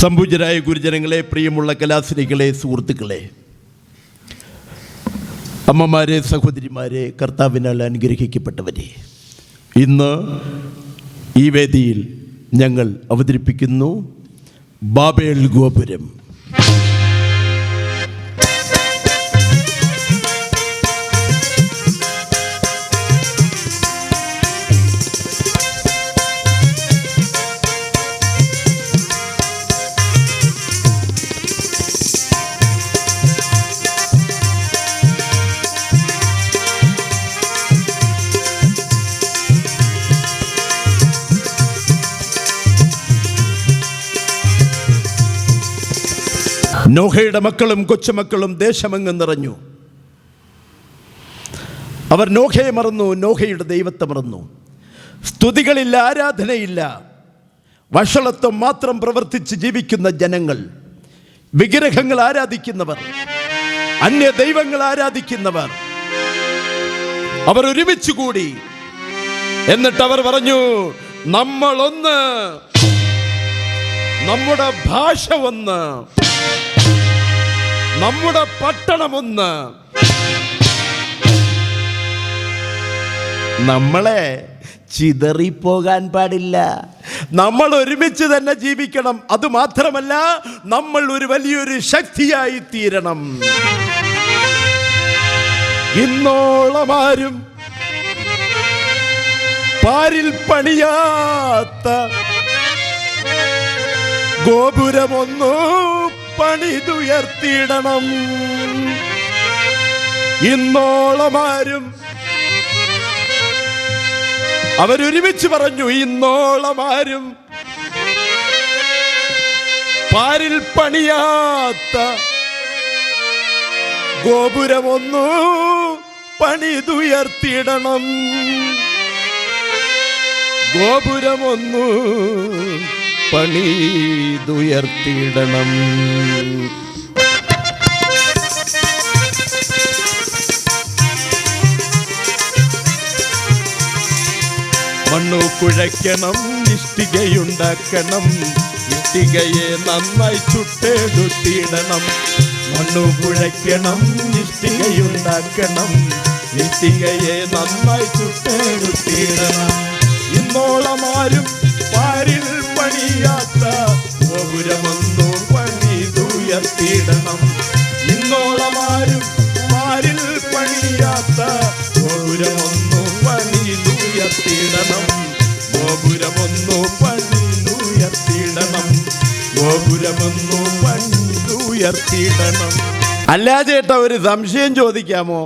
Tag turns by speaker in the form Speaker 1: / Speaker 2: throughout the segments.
Speaker 1: സംപൂജരായ ഗുരുജനങ്ങളെ പ്രിയമുള്ള കലാസ്ത്രീകളെ സുഹൃത്തുക്കളെ. അമ്മമാരെ സഹോദരിമാരെ കർത്താവിനാൽ അനുഗ്രഹിക്കപ്പെട്ടവരെ. ഇന്ന് ഈ വേദിയിൽ ഞങ്ങൾ അവതരിപ്പിക്കുന്നു ബാബേൽ ഗോപുരം. നോഹയുടെ മക്കളും കൊച്ചുമക്കളും ദേശമെങ്ങും നിറഞ്ഞു. അവർ നോഹയെ മറന്നു നോഹയുടെ ദൈവത്തെ മറന്നു. സ്തുതികളില്ല ആരാധനയില്ല. വഷളത്വം മാത്രം പ്രവർത്തിച്ച് ജീവിക്കുന്ന ജനങ്ങൾ വിഗ്രഹങ്ങൾ ആരാധിക്കുന്നവർ അന്യ ദൈവങ്ങൾ ആരാധിക്കുന്നവർ അവർ ഒരുമിച്ച് കൂടി എന്നിട്ട് അവർ പറഞ്ഞു നമ്മളൊന്ന് നമ്മുടെ ഭാഷ ഒന്ന് നമ്മുടെ പട്ടണമൊന്ന് നമ്മളെ ചിതറിപ്പോകാൻ പാടില്ല. നമ്മൾ ഒരുമിച്ച് തന്നെ ജീവിക്കണം. അത് മാത്രമല്ല നമ്മൾ ഒരു വലിയൊരു ശക്തിയായി തീരണം. ഇന്നോളം ആരും പാരിൽ പണിയാത്ത ഗോപുരമൊന്നു പണിതുയർത്തിയിടണം. ഇന്നോളമാരും അവരൊരുമിച്ച് പറഞ്ഞു ഇന്നോളമാരും പാരിൽ പണിയാത്ത ഗോപുരമൊന്നു പണിതുയർത്തിയിടണം. ഗോപുരമൊന്നു പണിതുയർത്തിയിടണം മണ്ണു കുഴയ്ക്കണം ഇഷ്ടികയുണ്ടാക്കണം. ഇഷ്ടികയെ നന്നായി ചുട്ടെടുത്തിടണം. മണ്ണു കുഴയ്ക്കണം ഇഷ്ടികയുണ്ടാക്കണം. ഇഷ്ടികയെ നന്നായി ചുട്ടെടുത്തിടണം. ഇന്നോളം ആരും പണിതുയർത്തിയിടണം ഗോപുരമൊന്നു പണിതുയർത്തിയിടണം ഗോപുരമൊന്നു പണിതുയർത്തിയിടണം അല്ലാ ചേട്ടാ ഒരു സംശയം ചോദിക്കാമോ?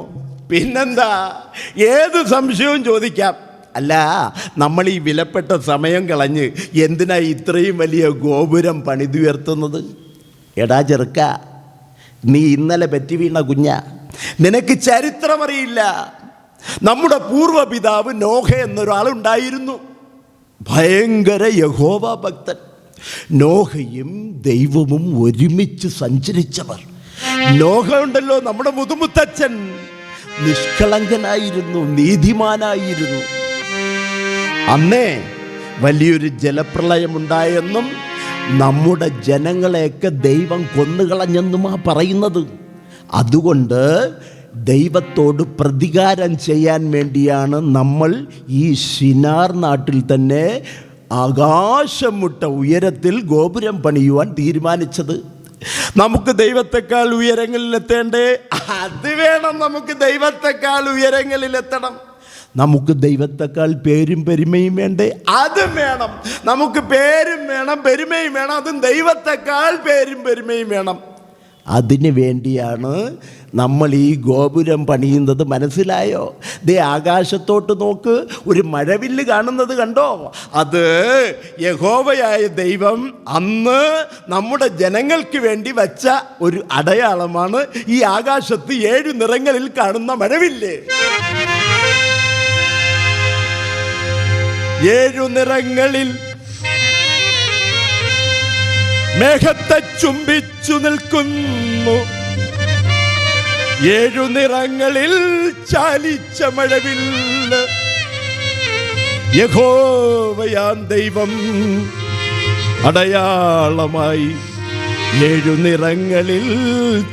Speaker 1: പിന്നെന്താ? ഏത് സംശയവും ചോദിക്കാം. അല്ല നമ്മൾ ഈ വിലപ്പെട്ട സമയം കളഞ്ഞ് എന്തിനാ ഇത്രയും വലിയ ഗോപുരം പണിതുയർത്തുന്നത്? എടാ ചെറുക്ക നീ ഇന്നലെ പറ്റി വീണ കുഞ്ഞ. നിനക്ക് ചരിത്രമറിയില്ല. നമ്മുടെ പൂർവപിതാവ് നോഹ എന്നൊരാളുണ്ടായിരുന്നു. ഭയങ്കര യഹോവ ഭക്തൻ. നോഹയും ദൈവവും ഒരുമിച്ച് സഞ്ചരിച്ചവർ. നോഹ ഉണ്ടല്ലോ നമ്മുടെ മുതുമുത്തച്ഛൻ. നിഷ്കളങ്കനായിരുന്നു നീതിമാനായിരുന്നു. അന്നേ വലിയൊരു ജലപ്രളയമുണ്ടായെന്നും നമ്മുടെ ജനങ്ങളെയൊക്കെ ദൈവം കൊന്നുകളഞ്ഞെന്നുമാ പറയുന്നത്. അതുകൊണ്ട് ദൈവത്തോട് പ്രതികാരം ചെയ്യാൻ വേണ്ടിയാണ് നമ്മൾ ഈ ഷിനാർ നാട്ടിൽ തന്നെ ആകാശം മുട്ട ഉയരത്തിൽ ഗോപുരം പണിയുവാൻ തീരുമാനിച്ചത്. നമുക്ക് ദൈവത്തെക്കാൾ ഉയരങ്ങളിലെത്തേണ്ടേ അത് വേണം നമുക്ക് ദൈവത്തെക്കാൾ ഉയരങ്ങളിലെത്തണം നമുക്ക് ദൈവത്തെക്കാൾ പേരും പെരുമയും വേണ്ടേ? അതും വേണം. നമുക്ക് പേരും വേണം പെരുമയും വേണം. അതും ദൈവത്തെക്കാൾ പേരും പെരുമയും വേണം. അതിനു വേണ്ടിയാണ് നമ്മൾ ഈ ഗോപുരം പണിയുന്നത്. മനസ്സിലായോ? ദേ ആകാശത്തോട്ട് നോക്ക്. ഒരു മഴവില്ല് കാണുന്നത് കണ്ടോ? അത് യഹോവയായ ദൈവം അന്ന് നമ്മുടെ ജനങ്ങൾക്ക് വേണ്ടി വച്ച ഒരു അടയാളമാണ് ഈ ആകാശത്ത് ഏഴ് നിറങ്ങളിൽ കാണുന്ന മഴവില്ല്. ഏഴു നിറങ്ങളിൽ മേഘത്തെ ചുംബിച്ചു നിൽക്കുന്നു. ഏഴു നിറങ്ങളിൽ ചാലിച്ച മഴവിൽ യഹോവയാൻ ദൈവം അടയാളമായി ഏഴു നിറങ്ങളിൽ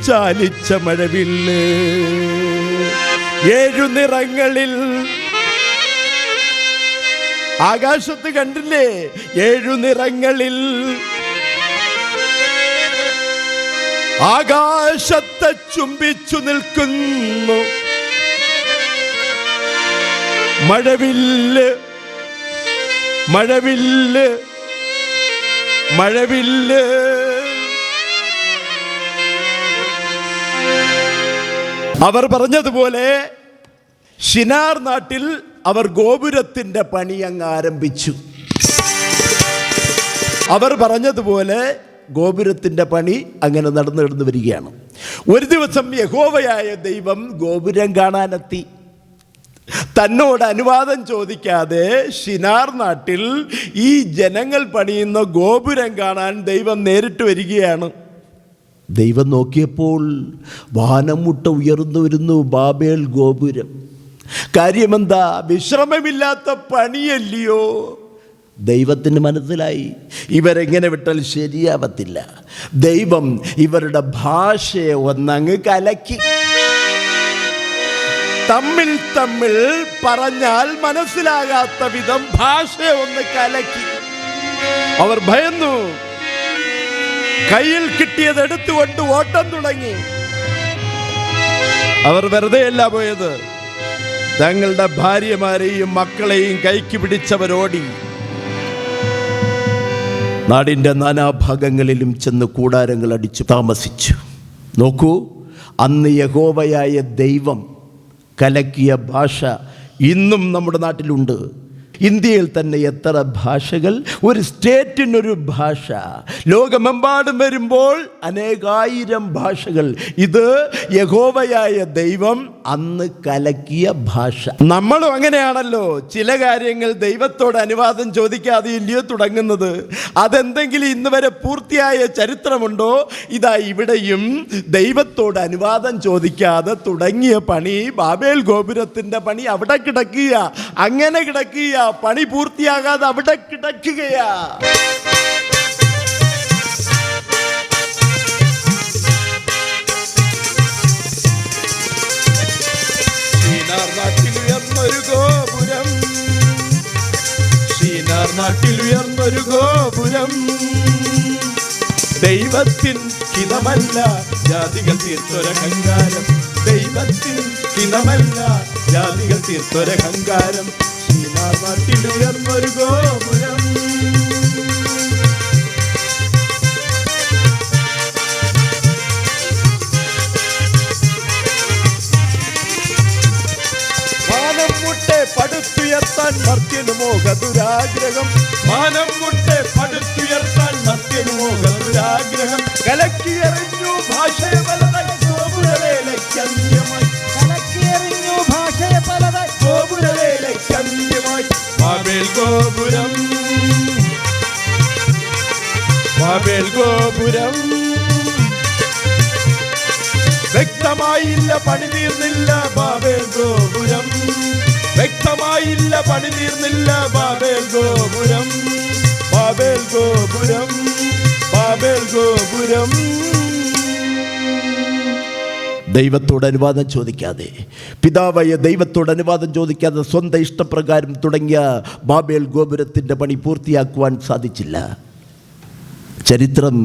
Speaker 1: ചാലിച്ച മഴവിൽ ഏഴു നിറങ്ങളിൽ ആകാശത്ത് കണ്ടില്ലേ? ഏഴു നിറങ്ങളിൽ ആകാശത്തെ ചുംബിച്ചു നിൽക്കുന്നു. മഴവില്ല് മഴവില്ല് മഴവില്ല്. അവർ പറഞ്ഞതുപോലെ ഷിനാർ നാട്ടിൽ അവർ ഗോപുരത്തിന്റെ പണി അങ്ങ് ആരംഭിച്ചു. അവർ പറഞ്ഞതുപോലെ ഗോപുരത്തിന്റെ പണി അങ്ങനെ നടന്നു നടന്നു വരികയാണ്. ഒരു ദിവസം യഹോവയായ ദൈവം ഗോപുരം കാണാനെത്തി. തന്നോട് അനുവാദം ചോദിക്കാതെ ഷിനാർ നാട്ടിൽ ഈ ജനങ്ങൾ പണിയുന്ന ഗോപുരം കാണാൻ ദൈവം നേരിട്ട് വരികയാണ്. ദൈവം നോക്കിയപ്പോൾ വാനമുട്ട ഉയർന്നു വരുന്നു ബാബേൽ ഗോപുരം. കാര്യമെന്താ? വിശ്രമമില്ലാത്ത പണിയല്ലയോ? ദൈവത്തിന് മനസ്സിലായി. ഇവരെങ്ങനെ വിട്ടാൽ ശരിയാവത്തില്ല. ദൈവം ഇവരുടെ ഭാഷയെ ഒന്നങ്ങ് കലക്കി. തമ്മിൽ തമ്മിൽ പറഞ്ഞാൽ മനസ്സിലാകാത്ത വിധം ഭാഷയെ ഒന്ന് കലക്കി. അവർ ഭയന്നു. കയ്യിൽ കിട്ടിയത് എടുത്തുകൊണ്ട് ഓട്ടം തുടങ്ങി. അവർ വെറുതെയല്ല പോയത്. തങ്ങളുടെ ഭാര്യമാരെയും മക്കളെയും കൈക്ക് പിടിച്ചവരോടി. നാടിന്റെ നാനാഭാഗങ്ങളിലും ചെന്ന് കൂടാരങ്ങൾ അടിച്ചു താമസിച്ചു. നോക്കൂ അന്ന് യഹോവയായ ദൈവം കലക്കിയ ഭാഷ ഇന്നും നമ്മുടെ നാട്ടിലുണ്ട്. ഇന്ത്യയിൽ തന്നെ എത്ര ഭാഷകൾ? ഒരു സ്റ്റേറ്റിനൊരു ഭാഷ. ലോകമെമ്പാടും വരുമ്പോൾ അനേകായിരം ഭാഷകൾ. ഇത് യഹോവയായ ദൈവം അന്ന് കലക്കിയ ഭാഷ. നമ്മളും അങ്ങനെയാണല്ലോ. ചില കാര്യങ്ങൾ ദൈവത്തോട് അനുവാദം ചോദിക്കാതെ ഇല്ലയോ തുടങ്ങുന്നത്. അതെന്തെങ്കിലും ഇന്ന് വരെ പൂർത്തിയായ ചരിത്രമുണ്ടോ? ഇതാ ഇവിടെയും ദൈവത്തോട് അനുവാദം ചോദിക്കാതെ തുടങ്ങിയ പണി ബാബേൽ ഗോപുരത്തിന്റെ പണി അവിടെ കിടക്കുക അങ്ങനെ കിടക്കുക. പണി പൂർത്തിയാകാതെ അവിടെ കിടക്കുകയാ. ഉയർന്നൊരു ഗോപുരം. ഷീനാർ നാട്ടിൽ ഉയർന്നൊരു ഗോപുരം. ദൈവത്തിൻ ഹിതമല്ല ജാതികൾ തീർത്തൊരഹങ്കാരം ദൈവത്തിൻ ഹിതമല്ല ജാതികൾ തീർത്തൊരഹങ്കാരം ഉയർന്നൊരു ഗോപുരം പടുത്തുയർത്താൻ മർത്യനു മോഹദുരാഗ്രഹം. മാനം മുട്ടെ പടുത്തുയർത്താൻ മർത്യനു മോഹദുരാഗ്രഹം. കലക്കിയെറിഞ്ഞു ഭാഷയെ വലതായി ഗോപുരം. ബാബേൽ ഗോപുരം. വ്യക്തമായില്ല പണി തീർന്നില്ല ബാബേൽ ഗോപുരം. വ്യക്തമായില്ല പണി തീർന്നില്ല ബാബേൽ ഗോപുരം. ബാബേൽ ഗോപുരം ബാബേൽ ഗോപുരം. ദൈവത്തോട് അനുവാദം ചോദിക്കാതെ പിതാവായ ദൈവത്തോട് അനുവാദം ചോദിക്കാതെ സ്വന്തം ഇഷ്ടപ്രകാരം തുടങ്ങിയ ബാബേൽ ഗോപുരത്തിന്റെ പണി പൂർത്തിയാക്കുവാൻ സാധിച്ചില്ല. ചരിത്രം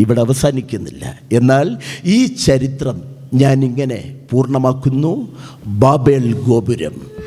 Speaker 1: ഇവിടെ അവസാനിക്കുന്നില്ല. എന്നാൽ ഈ ചരിത്രം ഞാനിങ്ങനെ പൂർണമാക്കുന്നു. ബാബേൽ ഗോപുരം.